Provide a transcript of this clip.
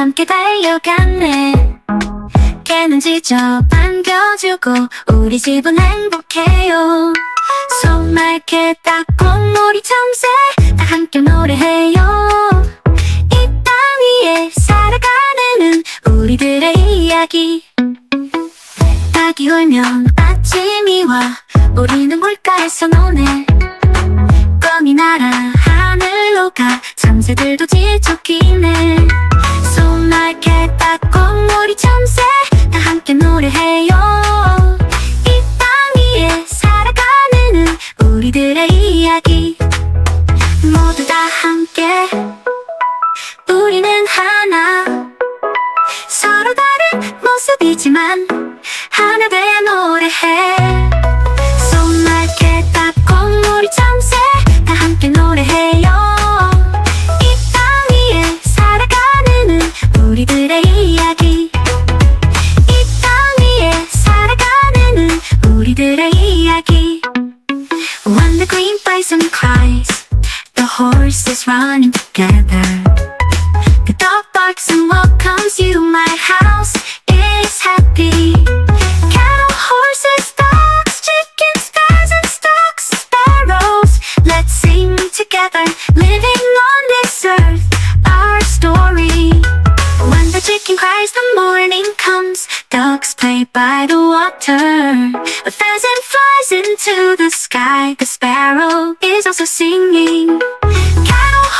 함께 달려갔네. 개는 지쳐 반겨주고 우리 집은 행복해요. 손맑게 닦은 우리 참새 다 함께 노래해요. 이 땅 위에 살아가는 우리들의 이야기. 닭이 울면 아침이 와 우리는 물가에서 노네. 껌이 날아 하늘로 가 참새들도 지쳐기네. 손맑게 닦은 우리 참새. 다 함께 노래해요. 이 땅 위에 살아가는 우리들의 이야기. 모두 다 함께. 우리는 하나. 서로 다른 모습이지만 하나 돼 노래해 horses running together. The dog barks and welcomes you. My house is happy. Cattle, horses, dogs, chickens, pheasants, ducks, sparrows. Let's sing together Living on this earth Our story. When the chicken cries the morning comes Ducks play by the water. A pheasant flies into the sky. The sparrow is also singing. Cattle